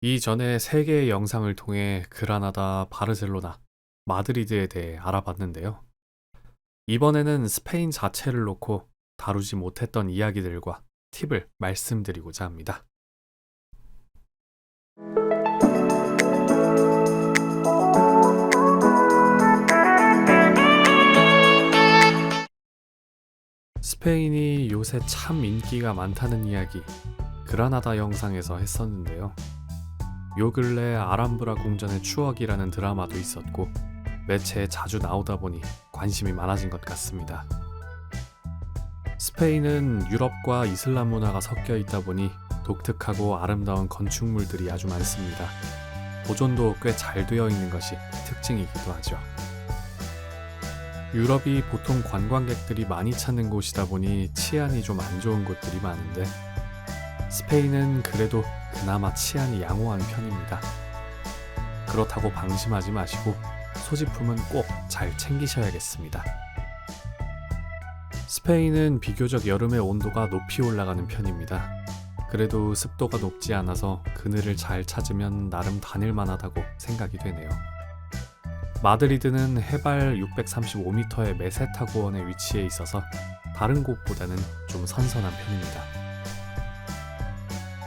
이전에 세 개의 영상을 통해 그라나다, 바르셀로나, 마드리드에 대해 알아봤는데요. 이번에는 스페인 자체를 놓고 다루지 못했던 이야기들과 팁을 말씀드리고자 합니다. 스페인이 요새 참 인기가 많다는 이야기 그라나다 영상에서 했었는데요. 요 근래 아람브라 궁전의 추억이라는 드라마도 있었고 매체에 자주 나오다 보니 관심이 많아진 것 같습니다. 스페인은 유럽과 이슬람 문화가 섞여 있다 보니 독특하고 아름다운 건축물들이 아주 많습니다. 보존도 꽤 잘 되어 있는 것이 특징이기도 하죠. 유럽이 보통 관광객들이 많이 찾는 곳이다 보니 치안이 좀 안 좋은 곳들이 많은데 스페인은 그래도 그나마 치안이 양호한 편입니다. 그렇다고 방심하지 마시고 소지품은 꼭 잘 챙기셔야겠습니다. 스페인은 비교적 여름의 온도가 높이 올라가는 편입니다. 그래도 습도가 높지 않아서 그늘을 잘 찾으면 나름 다닐 만하다고 생각이 되네요. 마드리드는 해발 635m의 메세타 고원에 위치해 있어서 다른 곳보다는 좀 선선한 편입니다.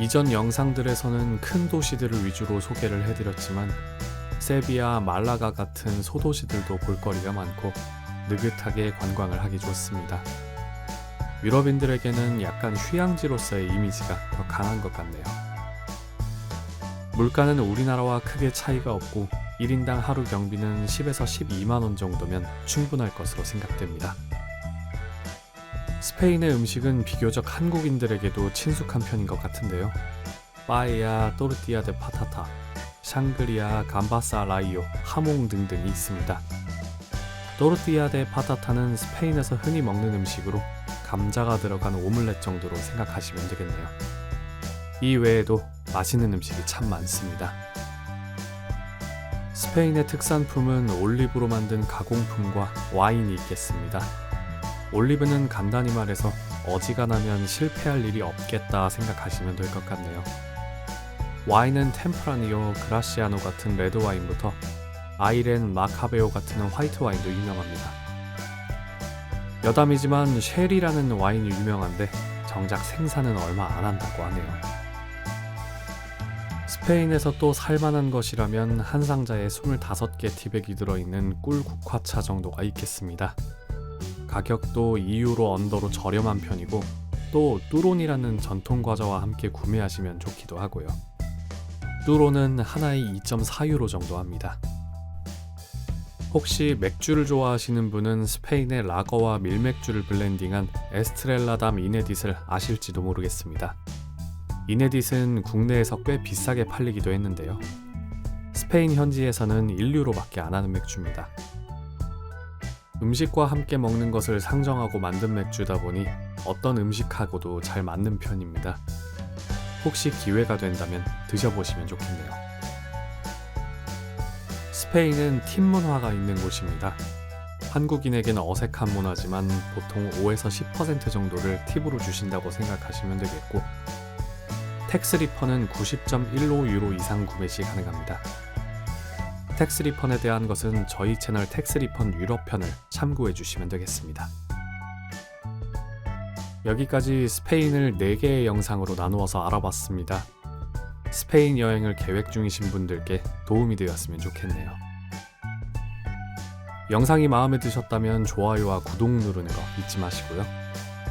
이전 영상들에서는 큰 도시들을 위주로 소개를 해드렸지만 세비야, 말라가 같은 소도시들도 볼거리가 많고 느긋하게 관광을 하기 좋습니다. 유럽인들에게는 약간 휴양지로서의 이미지가 더 강한 것 같네요. 물가는 우리나라와 크게 차이가 없고 1인당 하루 경비는 10에서 12만 원 정도면 충분할 것으로 생각됩니다. 스페인의 음식은 비교적 한국인들에게도 친숙한 편인 것 같은데요. 빠에야, 또르띠아 데 파타타, 샹그리아, 감바사 라이오, 하몽 등등이 있습니다. 또르띠아 데 파타타는 스페인에서 흔히 먹는 음식으로 감자가 들어간 오믈렛 정도로 생각하시면 되겠네요. 이 외에도 맛있는 음식이 참 많습니다. 스페인의 특산품은 올리브로 만든 가공품과 와인이 있겠습니다. 올리브는 간단히 말해서 어지간하면 실패할 일이 없겠다 생각하시면 될 것 같네요. 와인은 템프라니오, 그라시아노 같은 레드 와인부터 아이렌, 마카베오 같은 화이트 와인도 유명합니다. 여담이지만 쉐리라는 와인이 유명한데 정작 생산은 얼마 안 한다고 하네요. 스페인에서 또 살만한 것이라면 한 상자에 25개 티백이 들어있는 꿀 국화차 정도가 있겠습니다. 가격도 2유로 언더로 저렴한 편이고 또 뚜론이라는 전통 과자와 함께 구매하시면 좋기도 하고요. 뚜론은 하나에 2.4유로 정도 합니다. 혹시 맥주를 좋아하시는 분은 스페인의 라거와 밀맥주를 블렌딩한 에스트렐라담 이네딧을 아실지도 모르겠습니다. 이네딧은 국내에서 꽤 비싸게 팔리기도 했는데요. 스페인 현지에서는 1유로밖에 안 하는 맥주입니다. 음식과 함께 먹는 것을 상정하고 만든 맥주다 보니 어떤 음식하고도 잘 맞는 편입니다. 혹시 기회가 된다면 드셔보시면 좋겠네요. 스페인은 팀 문화가 있는 곳입니다. 한국인에게는 어색한 문화지만 보통 5에서 10% 정도를 팁으로 주신다고 생각하시면 되겠고 텍스 리펀은 90.15유로 이상 구매 시 가능합니다. 텍스 리펀에 대한 것은 저희 채널 텍스 리펀 유럽 편을 참고해 주시면 되겠습니다. 여기까지 스페인을 4개의 영상으로 나누어서 알아봤습니다. 스페인 여행을 계획 중이신 분들께 도움이 되었으면 좋겠네요. 영상이 마음에 드셨다면 좋아요와 구독 누르는 거 잊지 마시고요.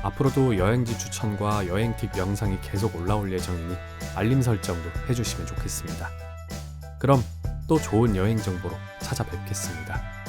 앞으로도 여행지 추천과 여행 팁 영상이 계속 올라올 예정이니 알림 설정도 해주시면 좋겠습니다. 그럼 또 좋은 여행 정보로 찾아뵙겠습니다.